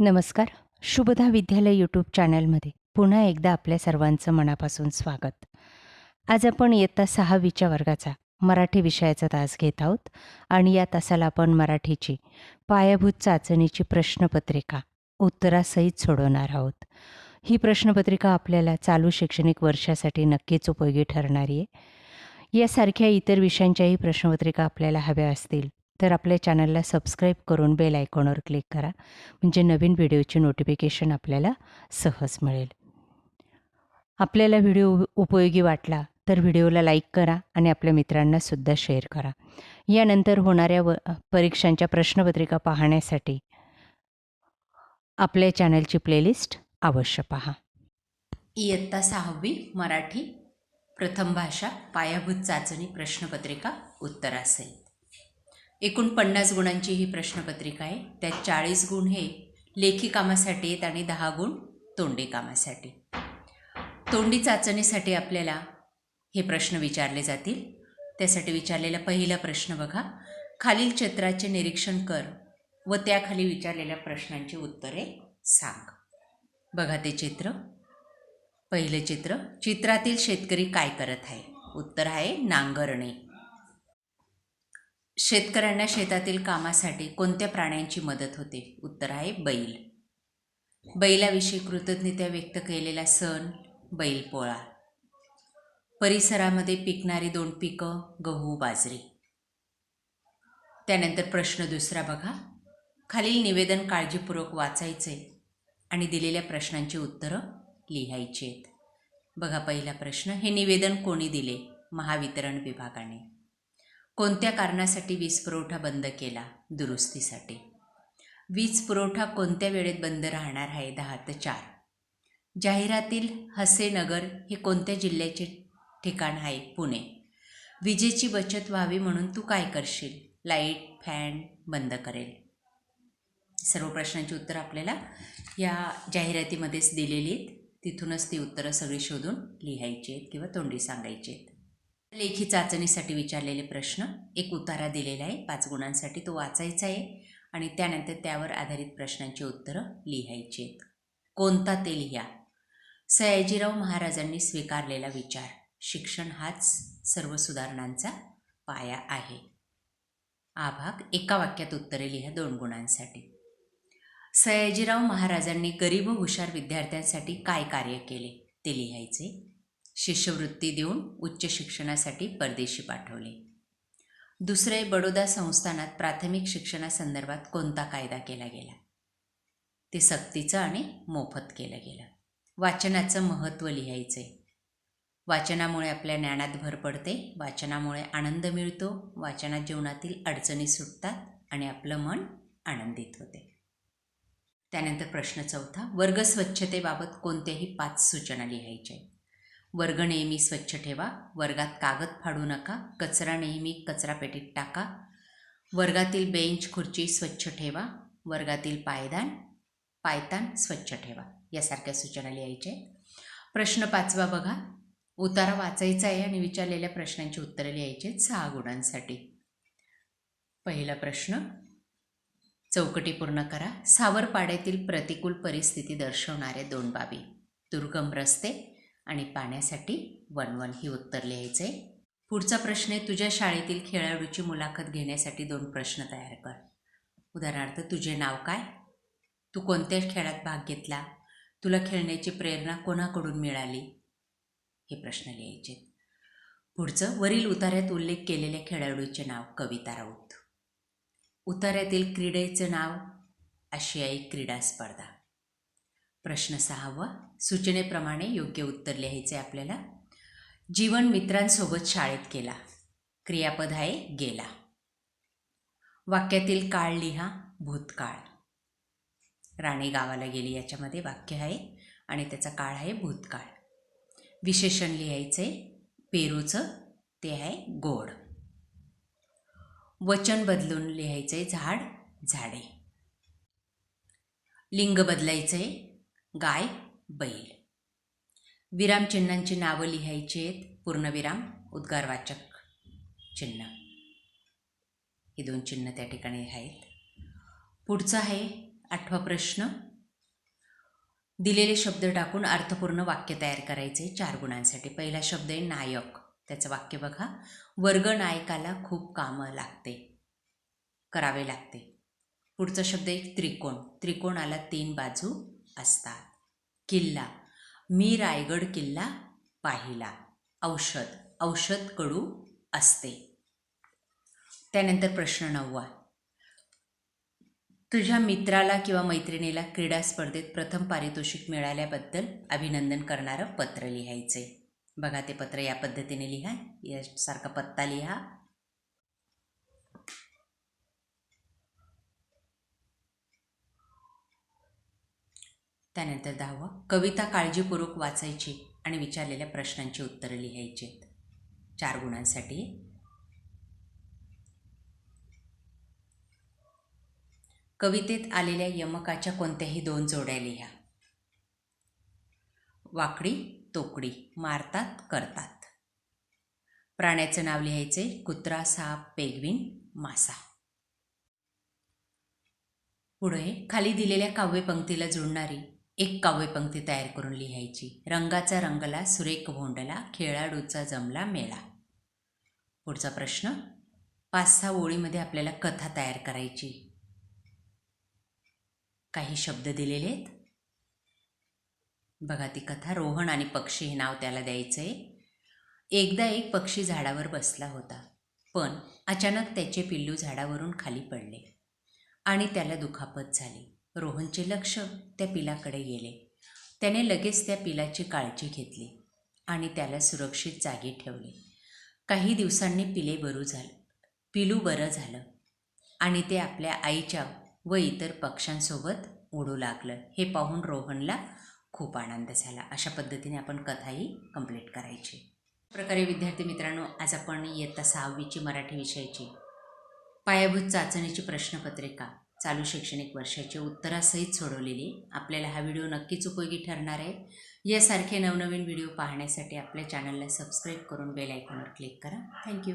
नमस्कार. शुभदा विद्यालय यूट्यूब चॅनलमध्ये पुन्हा एकदा आपल्या सर्वांचं मनापासून स्वागत. आज आपण इयत्ता सहावीच्या वर्गाचा मराठी विषयाचा तास घेत आहोत आणि या तासाला आपण मराठीची पायाभूत चाचणीची प्रश्नपत्रिका उत्तरासहित सोडवणार आहोत. ही प्रश्नपत्रिका आपल्याला चालू शैक्षणिक वर्षासाठी नक्कीच उपयोगी ठरणारी आहे. यासारख्या इतर विषयांच्याही प्रश्नपत्रिका आपल्याला हव्या असतील तर आपल्या चॅनलला सबस्क्राईब करून बेल आयकॉनवर क्लिक करा म्हणजे नवीन व्हिडिओची नोटिफिकेशन आपल्याला सहज मिळेल. आपल्याला व्हिडिओ उपयोगी वाटला तर व्हिडिओला लाईक करा आणि आपल्या मित्रांनासुद्धा शेअर करा. यानंतर होणाऱ्या व परीक्षांच्या प्रश्नपत्रिका पाहण्यासाठी आपल्या चॅनलची प्लेलिस्ट अवश्य पहा. इयत्ता सहावी मराठी प्रथम भाषा पायाभूत चाचणी प्रश्नपत्रिका उत्तरासहित. एकूण पन्नास गुणांची ही प्रश्नपत्रिका आहे. त्यात चाळीस गुण हे लेखी कामासाठी आहेत आणि दहा गुण तोंडी कामासाठी. तोंडी चाचणीसाठी आपल्याला हे प्रश्न विचारले जातील. त्यासाठी विचारलेला पहिला प्रश्न बघा. खालील चित्राचे निरीक्षण कर व त्याखाली विचारलेल्या प्रश्नांची उत्तरे सांग. बघा ते चित्र. पहिलं चित्र. चित्रातील शेतकरी काय करत आहे? उत्तर आहे नांगरणे. शेतकऱ्यांना शेतातील कामासाठी कोणत्या प्राण्यांची मदत होते? उत्तर आहे बैल. बैलाविषयी कृतज्ञता व्यक्त केलेला सण बैलपोळा परिसरामध्ये पिकणारी दोन पिकं गहू बाजरी. त्यानंतर प्रश्न दुसरा बघा. खालील निवेदन काळजीपूर्वक वाचायचे आणि दिलेल्या प्रश्नांची उत्तरं लिहायची आहेत बघा पहिला प्रश्न हे निवेदन कोणी दिले? महावितरण विभागाने. कोणत्या कारणासाठी वीज पुरवठा बंद केला? दुरुस्तीसाठी. वीज पुरवठा कोणत्या वेळेत बंद राहणार आहे? दहा ते चार. जाहिरातील हसेनगर हे कोणत्या जिल्ह्याचे ठिकाण आहे? पुणे. विजेची बचत व्हावी म्हणून तू काय करशील? लाइट फॅन बंद करेल. सर्व प्रश्नांची उत्तरं आपल्याला या जाहिरातीमध्येच दिलेली आहेत. तिथूनच ती उत्तरं सगळी शोधून लिहायची आहेत किंवा तोंडी सांगायची आहेत. लेखी चाचणीसाठी विचारलेले प्रश्न एक उतारा दिलेला आहे पाच गुणांसाठी तो वाचायचा आहे आणि त्यानंतर त्यावर आधारित प्रश्नांची उत्तरं लिहायची आहेत. कोणता ते लिहा? सयाजीराव महाराजांनी स्वीकारलेला विचार शिक्षण हाच सर्व सुधारणांचा पाया आहे. आभाग एका वाक्यात उत्तरे लिहा दोन गुणांसाठी. सयाजीराव महाराजांनी गरीब हुशार विद्यार्थ्यांसाठी काय कार्य केले? ते लिहायचे शिष्यवृत्ती देऊन उच्च शिक्षणासाठी परदेशी पाठवले. दुसरे बडोदा संस्थानात प्राथमिक शिक्षणासंदर्भात कोणता कायदा केला गेला? ते सक्तीचं आणि मोफत केलं गेलं. वाचनाचं महत्त्व लिहायचे. वाचनामुळे आपल्या ज्ञानात भर पडते वाचनामुळे आनंद मिळतो वाचनात जीवनातील अडचणी सुटतात आणि आपलं मन आनंदित होते. त्यानंतर प्रश्न चौथा वर्ग स्वच्छतेबाबत कोणत्याही पाच सूचना लिहायच्या आहेत. वर्ग नेहमी स्वच्छ ठेवा. वर्गात कागद फाडू नका. कचरा नेहमी कचरापेटीत टाका. वर्गातील बेंच खुर्ची स्वच्छ ठेवा. वर्गातील पायदान पायतान स्वच्छ ठेवा. यासारख्या सूचना लिहायच्या आहेत. प्रश्न पाचवा बघा. उतारा वाचायचा आहे आणि विचारलेल्या प्रश्नांची उत्तरं लिहायची आहेत. सहा गुणांसाठी. पहिला प्रश्न चौकटी पूर्ण करा. सावरपाड्यातील प्रतिकूल परिस्थिती दर्शवणारे दोन बाबी. दुर्गम रस्ते आणि पाण्यासाठी वन वन ही उत्तर लिहायचं आहे पुढचा प्रश्न आहे तुझ्या शाळेतील खेळाडूची मुलाखत घेण्यासाठी दोन प्रश्न तयार कर. उदाहरणार्थ तुझे नाव काय? तू कोणत्या खेळात भाग घेतला? तुला खेळण्याची प्रेरणा कोणाकडून मिळाली? हे प्रश्न लिहायचे. पुढचं वरील उतार्यात उल्लेख केलेल्या खेळाडूचे नाव कविता राऊत. उतार्यातील क्रीडेचं नाव आशियाई क्रीडा स्पर्धा. प्रश्न सहावा. सूचनेप्रमाणे योग्य उत्तर लिहायचे आपल्याला. जीवन मित्रांसोबत शाळेत केला क्रियापद आहे गेला. वाक्यातील काळ लिहा भूतकाळ. राणे गावाला गेली याच्यामध्ये वाक्य आहे आणि त्याचा काळ आहे भूतकाळ. विशेषण लिहायचं आहे पेरूचं ते आहे गोड. वचन बदलून लिहायचं आहे झाड झाडे. लिंग बदलायचं आहे गाय बैल. विरामचिन्हांची नावं लिहायची आहेत. पूर्णविराम उद्गारवाचक चिन्ह. हे दोन चिन्ह त्या ठिकाणी आहेत. पुढचा आहे आठवा प्रश्न. दिलेले शब्द टाकून अर्थपूर्ण वाक्य तयार करायचे चार गुणांसाठी. पहिला शब्द आहे नायक. त्याचं वाक्य बघा. वर्ग नायकाला खूप कामं लागते. करावे लागते. पुढचा शब्द एक त्रिकोण. त्रिकोणाला तीन बाजू असतात. किल्ला. मी रायगड किल्ला पाहिला. औषध. औषध कडू असते. त्यानंतर प्रश्न नववा. तुझ्या मित्राला किंवा मैत्रिणीला क्रीडा स्पर्धेत प्रथम पारितोषिक मिळाल्याबद्दल अभिनंदन करणारं पत्र लिहायचे बघा ते पत्र या पद्धतीने लिहा. यासारखा पत्ता लिहा. त्यानंतर दहावं कविता काळजीपूर्वक वाचायची आणि विचारलेल्या प्रश्नांची उत्तरं लिहायची. चार गुणांसाठी. कवितेत आलेल्या यमकाच्या कोणत्याही दोन जोड्या लिहा. वाकडी तोकडी मारतात करतात. प्राण्याचं नाव लिहायचे कुत्रा साप पेगविन मासा. पुढे खाली दिलेल्या काव्यपंक्तीला जुळणारी एक काव्यपंक्ती तयार करून लिहायची. रंगाचा रंगला सुरेख भोंडला खेळाडूचा जमला मेळा. पुढचा प्रश्न पाच सहा ओळीमध्ये आपल्याला कथा तयार करायची. काही शब्द दिलेले आहेत बघा ती कथा रोहन आणि पक्षी हे नाव त्याला द्यायचं आहे एकदा एक पक्षी झाडावर बसला होता पण अचानक त्याचे पिल्लू झाडावरून खाली पडले आणि त्याला दुखापत झाली. रोहनचे लक्ष त्या पिलाकडे गेले. त्याने लगेच त्या पिलाची काळजी घेतली आणि त्याला सुरक्षित जागी ठेवले. काही दिवसांनी पिले बरू झालं पिलू बरं झालं आणि ते आपल्या आईच्या व इतर पक्ष्यांसोबत उडू लागलं. हे पाहून रोहनला खूप आनंद झाला. अशा पद्धतीने आपण कथाही कंप्लीट करायची. प्रकारे विद्यार्थी मित्रांनो आज आपण इयत्ता सहावीची मराठी विषयाची पायाभूत चाचणीची प्रश्नपत्रिका चालू शैक्षणिक वर्षाचे उत्तरासहित सोडवलेली. आपल्याला हा व्हिडिओ नक्कीच उपयोगी ठरणार आहे. यासारखे नवनवीन व्हिडिओ पाहण्यासाठी आपल्या चॅनलला सबस्क्राईब करून बेल आयकॉनवर क्लिक करा. थँक्यू